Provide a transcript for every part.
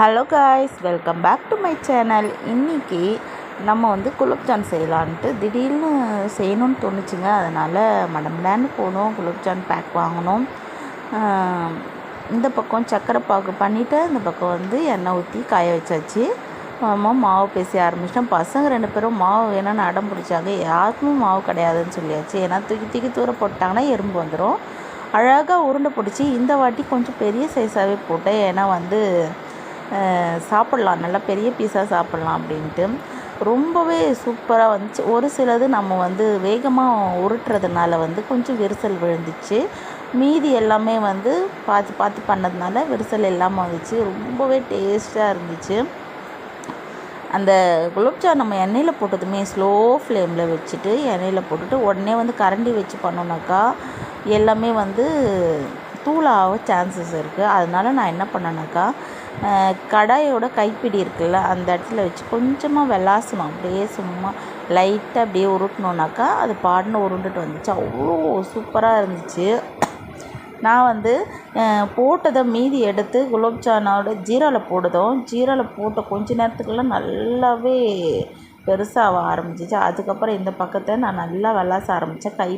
Hello guys welcome back to my channel இன்றைக்கி நம்ம வந்து குலோப்ஜான் செய்யலான்ட்டு திடீர்னு செய்யணும்னு தோணுச்சுங்க. அதனால் மடம்லான்னு போனோம். குலோப்ஜான் பேக் வாங்கினோம். இந்த பக்கம் சக்கரை பாக்கு பண்ணிவிட்டு இந்த பக்கம் வந்து எண்ணெய் ஊற்றி காய வச்சாச்சு. அம்மா மாவு பேசி ஆரம்பிச்சிட்டோம். பசங்க ரெண்டு பேரும் மாவு வேணும்னு அடம் பிடிச்சாங்க. யாருக்குமே மாவு கிடையாதுன்னு சொல்லியாச்சு. ஏன்னா தூக்கி தூக்கி தூர போட்டாங்கன்னா எறும்பு வந்துடும் அழகாக உருண்டை பிடிச்சி இந்த வாட்டி கொஞ்சம் பெரிய சைஸாகவே போட்டேன். ஏன்னா வந்து சாப்பிட்லாம். நல்லா பெரிய பீஸாக சாப்பிட்லாம் அப்படின்ட்டு. ரொம்பவே சூப்பராக வந்துச்சு. ஒரு சிலது நம்ம வந்து வேகமாக உருட்டுறதுனால வந்து கொஞ்சம் விரிசல் விழுந்துச்சு. மீதி எல்லாமே வந்து பார்த்து பார்த்து பண்ணதுனால விரிசல் இல்லாமல் வந்துச்சு. ரொம்பவே டேஸ்ட்டாக இருந்துச்சு. அந்த குலோப்ஜாம் நம்ம எண்ணெயில் போட்டதுமே ஸ்லோ ஃப்ளேமில் வச்சுட்டு எண்ணெயில் போட்டுட்டு உடனே வந்து கரண்டி வச்சு பண்ணோன்னாக்கா எல்லாமே வந்து தூளாக சான்சஸ் இருக்குது அதனால நான் என்ன பண்ணேனாக்கா கடாயோட கைப்பிடி இருக்குல்ல அந்த இடத்துல வச்சு கொஞ்சமாக விளாசணும் அப்படியே சும்மா லைட்டாக அப்படியே உருட்டினோன்னாக்கா அது பாடின உருண்டுட்டு வந்துச்சு. அவ்வளோ சூப்பராக இருந்துச்சு. நான் வந்து போட்டதை மீதி எடுத்து குலோப்ஜானோட ஜீராவில் போட்டதும் ஜீராவில் போட்ட கொஞ்ச நேரத்துக்குள்ள நல்லாவே பெருசாக ஆரம்பிச்சிச்சு. அதுக்கப்புறம் இந்த பக்கத்தை நான் நல்லா விளாச ஆரம்பித்தேன் கை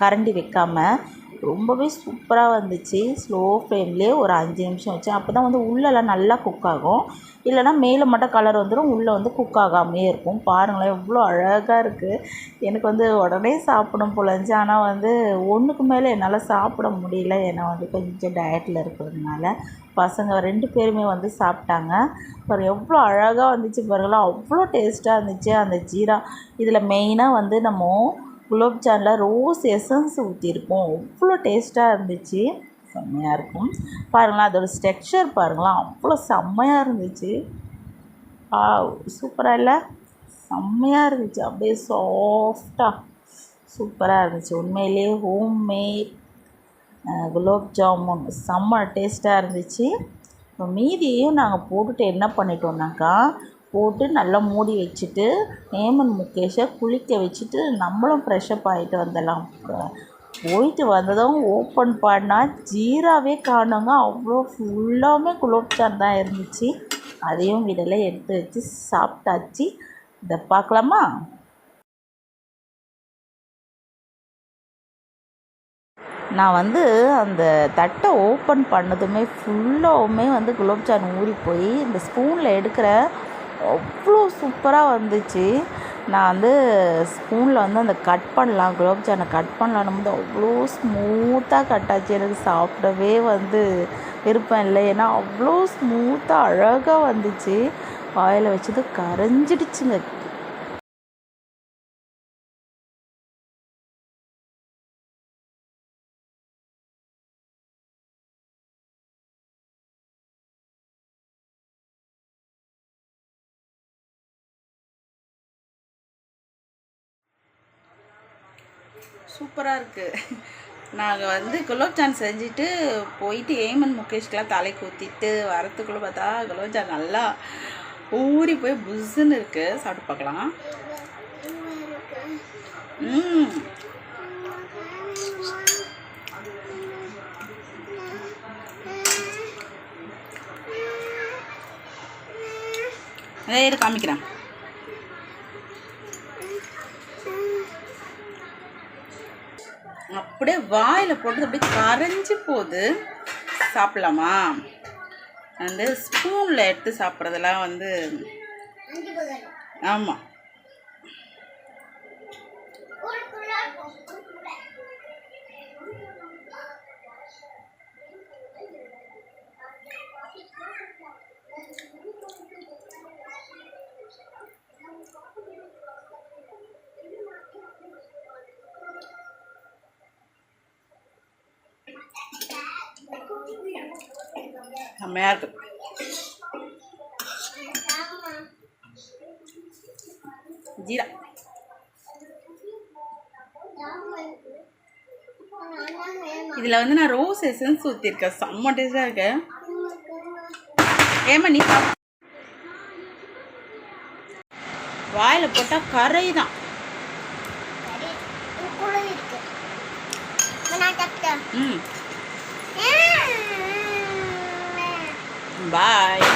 கரண்டி வைக்காமல் ரொம்பவே சூப்பராக வந்துச்சு. ஸ்லோ ஃப்ளேம்லேயே ஒரு அஞ்சு நிமிஷம் வச்சு. அப்போ தான் வந்து உள்ளெல்லாம் நல்லா குக் ஆகும். இல்லைன்னா மேலே மட்டும் கலர் வந்துடும் உள்ளே வந்து குக் ஆகாமையே இருக்கும். பாருங்களேன் எவ்வளோ அழகாக இருக்குது எனக்கு வந்து உடனே சாப்பிடும் போல இருந்துச்சு. ஆனால் வந்து ஒன்றுக்கு மேலே என்னால் சாப்பிட முடியல. ஏன்னா வந்து கொஞ்சம் டயட்டில் இருக்கிறதுனால பசங்க ரெண்டு பேருமே வந்து சாப்பிட்டாங்க. அப்புறம் எவ்வளோ அழகாக வந்துச்சு பாருங்களா அவ்வளோ டேஸ்ட்டாக இருந்துச்சு. அந்த ஜீரா. இதில் மெயினாக வந்து நம்ம குலோப்ஜானில் ரோஸ் எசன்ஸ் ஊற்றிருக்கோம் அவ்வளோ டேஸ்ட்டாக இருந்துச்சு. செம்மையாக இருக்கும். பாருங்களேன் அதோட ஸ்ட்ரக்சர் பாருங்களேன் அவ்வளோ செம்மையாக இருந்துச்சு. ஆ சூப்பராக இல்லை? செம்மையாக இருந்துச்சு. அப்படியே சாஃப்டாக சூப்பராக இருந்துச்சு. உண்மையிலேயே ஹோம் மேட் குலோப் ஜாமுன். செம்ம டேஸ்ட்டாக இருந்துச்சு. இப்போ மீதியையும் நாங்கள் போட்டுட்டு என்ன பண்ணிட்டோம்னாக்கா போட்டு நல்லா மூடி வச்சுட்டு ஹேமன் முகேஷை குளிக்க வச்சுட்டு நம்மளும் ஃப்ரெஷ்அப் ஆகிட்டு வந்துடலாம். போயிட்டு வந்ததும் ஓப்பன் பண்ணால் ஜீராவே காணுங்க. அவ்வளோ ஃபுல்லாமே குலோப்ஜான் தான் இருந்துச்சு. அதையும் விடலை எடுத்து வச்சு சாப்பிட்டாச்சு. இதை பார்க்கலாமா? நான் வந்து அந்த தட்டை ஓப்பன் பண்ணதுமே ஃபுல்லாகவுமே வந்து குலோப்ஜான் ஊறி போய் இந்த ஸ்பூனில் எடுக்கிற அவ்வளோ சூப்பராக வந்துச்சு. நான் வந்து ஸ்பூனில் வந்து அந்த கட் பண்ணலாம் குலோப்ஜானை கட் பண்ணலான்னு போது அவ்வளோ ஸ்மூத்தாக கட் ஆச்சு. எனக்கு சாப்பிடவே வந்து விருப்பம் இல்லை. ஏன்னா அவ்வளோ ஸ்மூத்தாக அழகாக வந்துச்சு. வாயில் வச்சது கரைஞ்சிடுச்சுங்க. சூப்பராக இருக்குது நாங்கள் வந்து குலோப்ஜான் செஞ்சுட்டு போயிட்டு ஏமன் முகேஷ்க்கெலாம் தலைக்கு ஊற்றிட்டு வரத்துக்குள்ளே பார்த்தா குலோப்ஜான் நல்லா ஊறி போய் புஸ்ஸுன்னு இருக்குது சாப்பிட்டு பார்க்கலாம். ம். அதே காமிக்கிறேன். அப்படியே வாயில் போட்டு அப்படியே கரைஞ்சி போகுது சாப்பிட்லாமா? வந்து ஸ்பூனில் எடுத்து சாப்பிட்றதெல்லாம் வந்து ஆமாம் செம்மையாக இருக்கு. ஜீரா. இதில் வந்து நான் ரோஸ் எசன்ஸ் ஊற்றிருக்கேன் செம்ம டேஸ்டாக இருக்கு. ஏமா நீ வாயில் போட்டால் கரை தான் ம் பாய்